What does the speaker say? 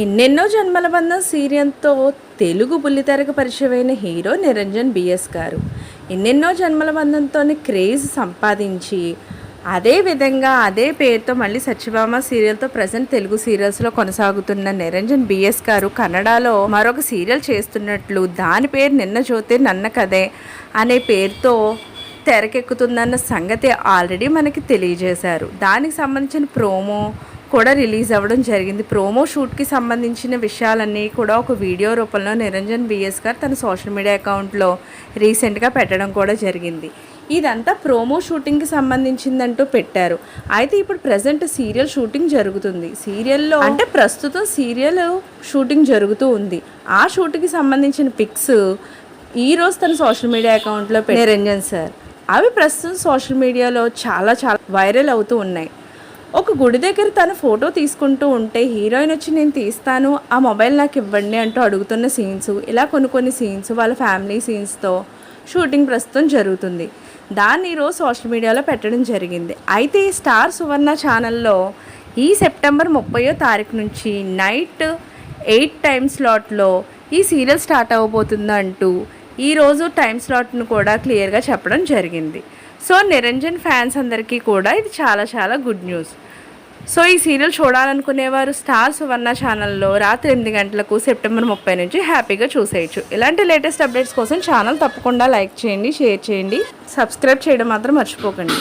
ఎన్నెన్నో జన్మల బంధం సీరియల్తో తెలుగు బుల్లితెరకు పరిచయమైన హీరో నిరంజన్ బిఎస్ గారు. ఎన్నెన్నో జన్మల బంధంతోనే క్రేజ్ సంపాదించి అదే విధంగా అదే పేరుతో మళ్ళీ సత్యభామ సీరియల్తో ప్రజెంట్ తెలుగు సీరియల్స్లో కొనసాగుతున్న నిరంజన్ బిఎస్ గారు కన్నడలో మరొక సీరియల్ చేస్తున్నట్లు దాని పేరు నిన్న జ్యోతి నన్న కదే అనే పేరుతో తెరకెక్కుతుందన్న సంగతి ఆల్రెడీ మనకి తెలియజేశారు. దానికి సంబంధించిన ప్రోమో కూడా రిలీజ్ అవ్వడం జరిగింది. ప్రోమో షూట్కి సంబంధించిన విషయాలన్నీ కూడా ఒక వీడియో రూపంలో నిరంజన్ బిఎస్ గారు తన సోషల్ మీడియా అకౌంట్లో రీసెంట్గా పెట్టడం కూడా జరిగింది. ఇదంతా ప్రోమో షూటింగ్కి సంబంధించిందంటూ పెట్టారు. అయితే ఇప్పుడు ప్రజెంట్ సీరియల్ షూటింగ్ జరుగుతుంది. సీరియల్లో అంటే ప్రస్తుతం సీరియల్ షూటింగ్ జరుగుతూ ఉంది. ఆ షూట్కి సంబంధించిన పిక్స్ ఈ రోజు తన సోషల్ మీడియా అకౌంట్లో నిరంజన్ సార్. అవి ప్రస్తుతం సోషల్ మీడియాలో చాలా చాలా వైరల్ అవుతూ ఉన్నాయి. ఒక గుడి దగ్గర తను ఫోటో తీసుకుంటూ ఉంటే హీరోయిన్ వచ్చి నేను తీస్తాను ఆ మొబైల్ నాకు ఇవ్వండి అంటూ అడుగుతున్న సీన్స్. ఇలా కొన్ని కొన్ని సీన్స్ వాళ్ళ ఫ్యామిలీ సీన్స్తో షూటింగ్ ప్రస్తుతం జరుగుతుంది. దాన్ని ఈరోజు సోషల్ మీడియాలో పెట్టడం జరిగింది. అయితే ఈ స్టార్ సువర్ణ ఛానల్లో ఈ సెప్టెంబర్ ముప్పయో తారీఖు నుంచి నైట్ ఎయిట్ టైమ్ స్లాట్లో ఈ సీరియల్ స్టార్ట్ అవ్వబోతుంది అంటూ ఈరోజు టైం స్లాట్ను కూడా క్లియర్గా చెప్పడం జరిగింది. సో నిరంజన్ ఫ్యాన్స్ అందరికీ కూడా ఇది చాలా చాలా గుడ్ న్యూస్. సో ఈ సీరియల్ చూడాలనుకునేవారు స్టార్ సువర్ణ ఛానల్లో రాత్రి ఎనిమిది గంటలకు సెప్టెంబర్ ముప్పై నుంచి హ్యాపీగా చూసేయచ్చు. ఇలాంటి లేటెస్ట్ అప్డేట్స్ కోసం ఛానల్ తప్పకుండా లైక్ చేయండి షేర్ చేయండి. సబ్స్క్రైబ్ చేయడం మాత్రం మర్చిపోకండి.